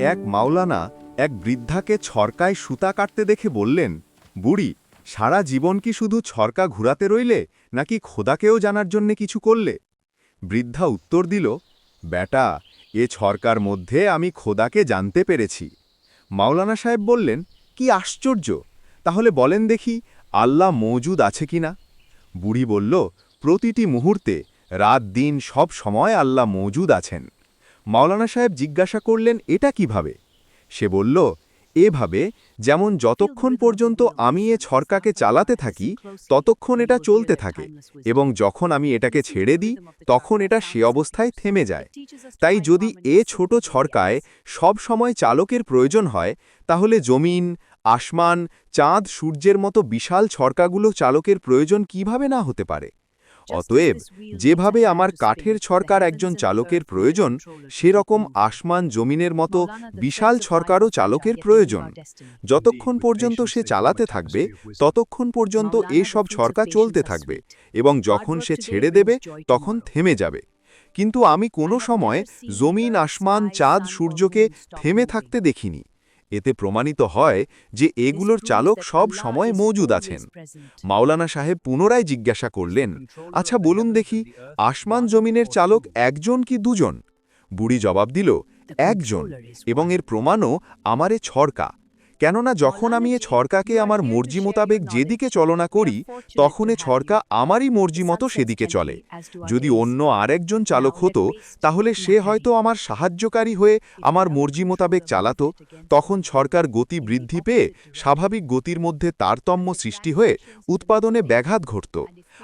এক মাওলানা এক বৃদ্ধাকে ছরকায় সুতা কাটতে দেখে বললেন, বুড়ি, সারা জীবন কি শুধু ছরকা ঘুরাতে রইলে, নাকি খোদাকেও জানার জন্যে কিছু করলে? বৃদ্ধা উত্তর দিল বেটা এ ছরকার মধ্যে আমি খোদাকে জানতে পেরেছি। মাওলানা সাহেব বললেন, কি আশ্চর্য! তাহলে বলেন দেখি, আল্লাহ মৌজুদ আছে কিনা বুড়ি বলল, প্রতিটি মুহূর্তে, রাত, দিন, সব সময় আল্লাহ মৌজুদ আছেন। মাওলানা সাহেব জিজ্ঞাসা করলেন, এটা কীভাবে? সে বলল, এভাবে, যেমন যতক্ষণ পর্যন্ত আমি এ ছরকাকে চালাতে থাকি, ততক্ষণ এটা চলতে থাকে এবং যখন আমি এটাকে ছেড়ে দিই, তখন এটা সে অবস্থায় থেমে যায়। তাই যদি এ ছোট ছরকায় সব সময় চালকের প্রয়োজন হয়, তাহলে জমিন, আসমান, চাঁদ, সূর্যের মতো বিশাল ছরকাগুলো চালকের প্রয়োজন কীভাবে না হতে পারে? অতএব যেভাবে আমার কাঠের ছরকার একজন চালকের প্রয়োজন, সেরকম আসমান জমিনের মতো বিশাল ছরকারও চালকের প্রয়োজন। যতক্ষণ পর্যন্ত সে চালাতে থাকবে, ততক্ষণ পর্যন্ত এসব ছরকা চলতে থাকবে এবং যখন সে ছেড়ে দেবে, তখন থেমে যাবে। কিন্তু আমি কোনো সময় জমিন, আসমান, চাঁদ, সূর্যকে থেমে থাকতে দেখিনি। এতে প্রমাণিত হয় যে এগুলোর চালক সব সময় মজুদ আছেন। মাওলানা সাহেব পুনরায় জিজ্ঞাসা করলেন আচ্ছা বলুন দেখি আসমান জমিনের চালক একজন কি দুজন? বুড়ি জবাব দিল একজন এবং এর প্রমাণও আমারে ছড়কা। কেননা যখন আমি এ ছড়কাকে আমার মর্জি মোতাবেক যেদিকে চলনা করি তখন এ ছড়কা আমারই মর্জি মতো সেদিকে চলে। যদি অন্য আরেকজন চালক হতো তাহলে সে হয়তো আমার সাহায্যকারী হয়ে আমার মর্জি মোতাবেক চালাতো তখন ছড়কার গতি বৃদ্ধি পেয়ে স্বাভাবিক গতির মধ্যে তারতম্য সৃষ্টি হয়ে উৎপাদনে ব্যাঘাত ঘটত।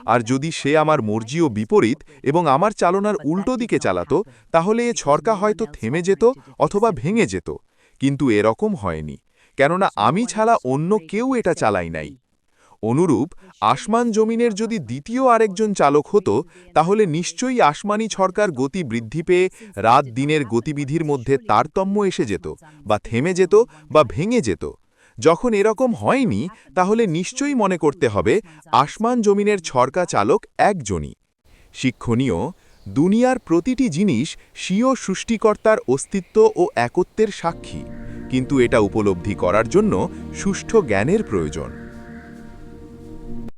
আর যদি সে আমার মর্জিও বিপরীত এবং আমার চালনার উল্টো দিকে চালাতো তাহলে এ ছড়কা হয়তো থেমে যেত অথবা ভেঙে যেত। কিন্তু এরকম হয়নি কেননা আমি ছাড়া অন্য কেউ এটা চালাই নাই। অনুরূপ আসমান জমিনের যদি দ্বিতীয় আরেকজন চালক হতো তাহলে নিশ্চয়ই আসমানি ছরকার গতি বৃদ্ধি পেয়ে রাত দিনের গতিবিধির মধ্যে তারতম্য এসে যেত বা থেমে যেত বা ভেঙে যেত। যখন এরকম হয়নি তাহলে নিশ্চয়ই মনে করতে হবে আসমান জমিনের ছরকা চালক একজনই। শিক্ষণীয় দুনিয়ার প্রতিটি জিনিস স্বীয় সৃষ্টিকর্তার অস্তিত্ব ও একত্বের সাক্ষী। কিন্তু এটা উপলব্ধি করার জন্য সুষ্ঠু জ্ঞানের প্রয়োজন।